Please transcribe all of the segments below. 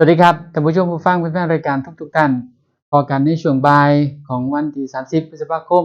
สวัสดีครับท่านผู้ชมผู้ฟังเป็นแฟนรายการทุกๆท่านพอกันในช่วงบ่ายของวันที่ 30 พฤษภาคม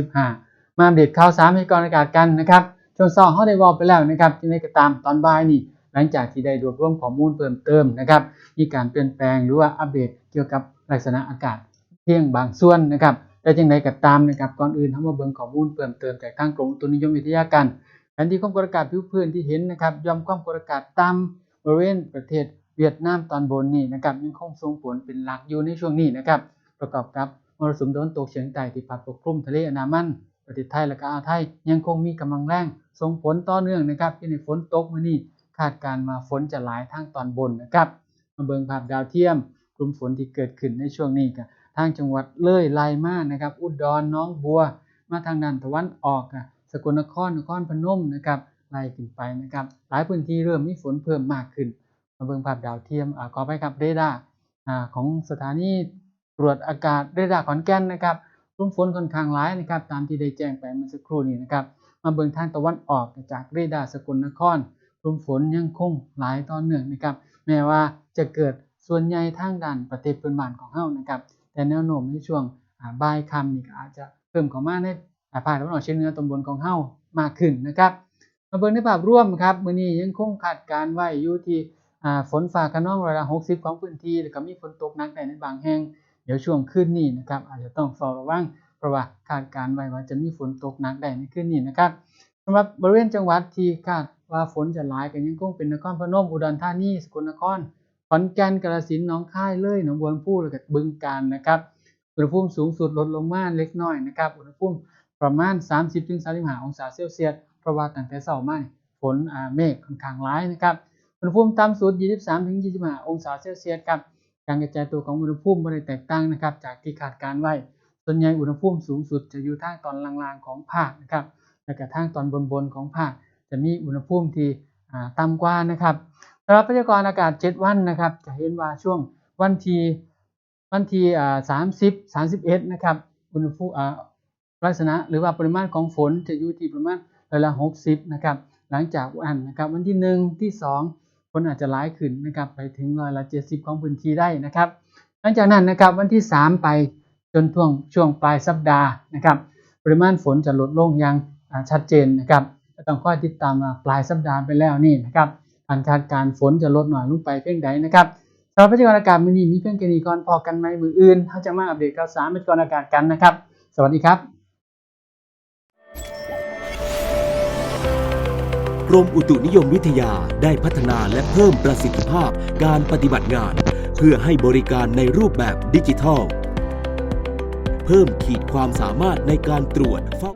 2565 มาอัปเดตข่าวสารพยากรณ์อากาศกันนะครับ ช่วงสองเขาได้บอกไปแล้วนะครับที่ในกระตามตอนบ่ายนี่ หลังจากที่ได้รวบรวมข้อมูลเพิ่มเติมนะครับ มีการเปลี่ยนแปลงหรือว่าอัปเดตเกี่ยวกับลักษณะอากาศเพียงบางส่วนนะครับ แต่จังใดก็ตามนะครับ ก่อนอื่นทำมาเบิ่งข้อมูลเพิ่มเติมจากทางกรมอุตุนิยมวิทยากันแผนที่ความกดอากาศผิวพื้นที่เห็นนะครับยอมความกดอากาศต่ำบริเวณประเทศ เวียดนามตอนบนนี่นะครับยังคงส่งผลเป็นหลักอยู่ในช่วงนี้นะครับประกอบกับมรสุมตะวันตกเฉียงใต้ที่พัดปกคลุมทะเลอันดามันประเทศไทยและก็อ่าวไทยยังคงมีกำลังแรงส่งผลต่อเนื่องนะครับที่ในฝนตกมื้อนี้คาดการมาฝนจะหลายทางตอนบนนะครับมาเบิงภาพดาวเทียมกลุ่มฝนที่เกิดขึ้นในช่วงนี้ก็ทางจังหวัดเลยไล่มานะครับ อุดรหน้องบัว มาทางด้านตะวันออกอะสกลนครนครพนมนะครับไล่ขึ้นไปนะครับ หลายพื้นที่เริ่มมีฝนเพิ่มมากขึ้น มาเบิ่งภาพดาวเทียมอขอไปครับเรดาร์อ่าของสถานีตรวจอากาศเรดาร์ขอนแก่นนะครับกลุ่มฝนค่อนข้างหลายนะครับ ตามที่ได้แจ้งไปเมื่อสักครู่นี้นะครับ มาเบิ่งทางตะวันออกจากเรดาร์สกลนครกลุ่มฝนยังคงหลายต่อเนื่องนะครับ แม้ว่าจะเกิดส่วนใหญ่ทางด้านประเทศเพื่อนบ้านของเฮานะครับ แต่แนวโน้มในช่วงบ่ายค่ำนี่ก็อาจจะเพิ่มเข้ามาในภาคตะวันออกเฉียงเหนือตอนบนของเฮามากขึ้นนะครับ มาเบิ่งในภาพรวมครับมื้อนี้ยังคงคาดการณ์ไว้อยู่ที่ ฝนฟ้าคะนองร้อยละ60ของพื้นที่แล้วก็มีฝนตกหนักได้ในบางแห่ง เดี๋ยวช่วงคืนนี้นะครับอาจจะต้องเฝ้าระวังเพราะว่าคาดการณ์ไว้ว่าจะมีฝนตกหนักได้ในคืนนี้นะครับสำหรับบริเวณจังหวัดที่คาดว่าฝนจะหลายก็ยังคงเป็นนครพนมอุดรธานีสกลนครขอนแก่นกาฬสินธุ์หนองคายเลยหนองบัวลำพูแล้วก็บึงกาฬนะครับอุณหภูมิสูงสุดลดลงมาเล็กน้อยนะครับอุณหภูมิประมาณ 30-35 องศาเซลเซียสเพราะว่าตั้งแต่เช้ามาฝนเมฆค่อนข้างร้ายนะครับ อุณหภูมิต่ำสุด 23-25 องศาเซลเซียสครับการกระจายตัวของอุณหภูมิไม่ได้แตกต่างนะครับ จากที่คาดการไว้ ส่วนใหญ่อุณหภูมิสูงสุดจะอยู่ทางตอนล่างๆของภาคนะครับ และก็ทางตอนบนๆของภาค จะมีอุณหภูมิที่ต่ำกว่านะครับสำหรับพยากรณ์อากาศ 7 วันนะครับ จะเห็นว่าช่วงวันที่วันที่อ่า30 31นะครับ อุณหภูมิลักษณะหรือว่าปริมาณของฝนจะอยู่ที่ประมาณร้อยละ60นะครับ หลังจากวันนะครับ วันที่1ที่2ฝ นอาจจะร้ายขึ้นนะครับไปถึงร้อยละ 70 ของพื้นที่ได้นะครับ หลังจากนั้นนะครับวันที่ 3 ไปจนช่วงช่วงปลายสัปดาห์นะครับปริมาณฝนจะลดลงอย่างชัดเจนนะครับต้องคอยติดตามปลายสัปดาห์ไปแล้วนี่นะครับการคาดการฝนจะลดหน่อยลงไปเพียงใดนะครับสำหรับพยากรณ์อากาศมื้อนี้มีเพียงแค่นี้ก่อนพอกันไหมมืออื่นเขาจะมาอัปเดตข่าวสารพยากรณ์อากาศกันนะครับ สวัสดีครับ กรมอุตุนิยมวิทยาได้พัฒนาและเพิ่มประสิทธิภาพการปฏิบัติงาน เพื่อให้บริการในรูปแบบดิจิทัล เพิ่มขีดความสามารถในการตรวจเฝ้า